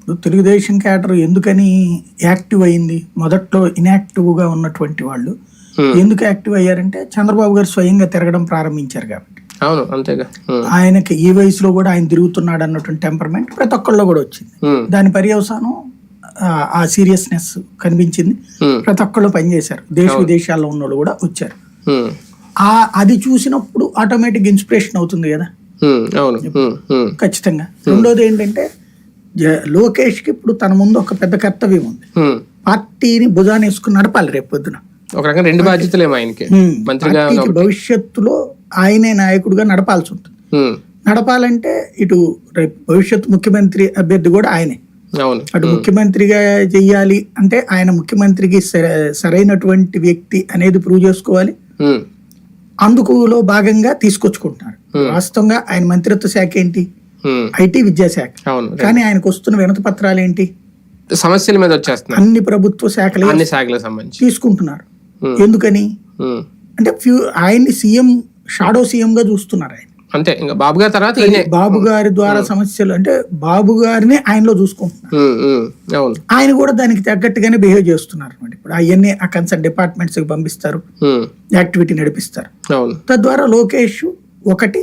ఇప్పుడు తెలుగుదేశం క్యాడర్ ఎందుకని యాక్టివ్ అయింది? మొదట్లో ఇన్యాక్టివ్గా ఉన్నటువంటి వాళ్ళు. ఎందుకు యాక్టివ్ అయ్యారంటే చంద్రబాబు గారు స్వయంగా తిరగడం ప్రారంభించారు కాబట్టి. అవును అంతేగా ఆయనకి ఈ వయసులో కూడా ఆయన తిరుగుతున్నాడు అన్నటువంటి టెంపర్మెంట్ ప్రతి ఒక్కళ్ళు కూడా వచ్చింది. దాని పర్యవసానం ఆ- సీరియస్నెస్ కనిపించింది. ప్రతి ఒక్కళ్ళు పనిచేశారు. దేశ విదేశాల్లో ఉన్న వాళ్ళు కూడా వచ్చారు. ఆ అది చూసినప్పుడు ఆటోమేటిక్ ఇన్స్పిరేషన్ అవుతుంది కదా. అవును. ఖచ్చితంగా. రెండోది ఏంటంటే లోకేష్కి ఇప్పుడు తన ముందు ఒక పెద్ద కర్తవ్యం ఉంది. పార్టీని భుజాన్ని వేసుకుని నడపాలి రేపు పొద్దున. ఒక రకంగా రెండు ఆయనకి. మంత్రిగా భవిష్యత్తులో ఆయనే నాయకుడిగా నడపాల్సి ఉంటుంది. నడపాలంటే ఇటు రేపు భవిష్యత్తు ముఖ్యమంత్రి అభ్యర్థి కూడా ఆయనే. అటు ముఖ్యమంత్రిగా చెయ్యాలి అంటే ఆయన ముఖ్యమంత్రికి సర- సరైనటువంటి వ్యక్తి అనేది ప్రూవ్ చేసుకోవాలి. అందుకులో భాగంగా తీసుకొచ్చుకుంటున్నారు. వాస్తవంగా ఆయన మంత్రిత్వ శాఖ ఏంటి? ఐటీ విద్యాశాఖ. కానీ ఆయనకు వస్తున్న వినతి పత్రాలు ఏంటి సమస్యల మీద వచ్చేస్తున్నారు అన్ని ప్రభుత్వ శాఖలే అన్ని శాఖలకు సంబంధించి. తీసుకుంటున్నారు. ఎందుకని? అంటే ఫ్యూ ఆయన్ని సీఎం షాడో సీఎం గా చూస్తున్నారు ఆయన. అంతే ఇంకా బాబు గారి తర్వాత బాబు గారి ద్వారా సమస్యలు అంటే బాబు గారిని ఆయనలో చూసుకుంటున్నారు. ఆయన కూడా దానికి తగ్గట్టుగానే బిహేవ్ చేస్తున్నారు అనమాట ఇప్పుడు అవన్నీ ఆ కన్సర్న్ డిపార్ట్మెంట్స్కి పంపిస్తారు యాక్టివిటీ నడిపిస్తారు. తద్వారా లోకేష్ ఒకటి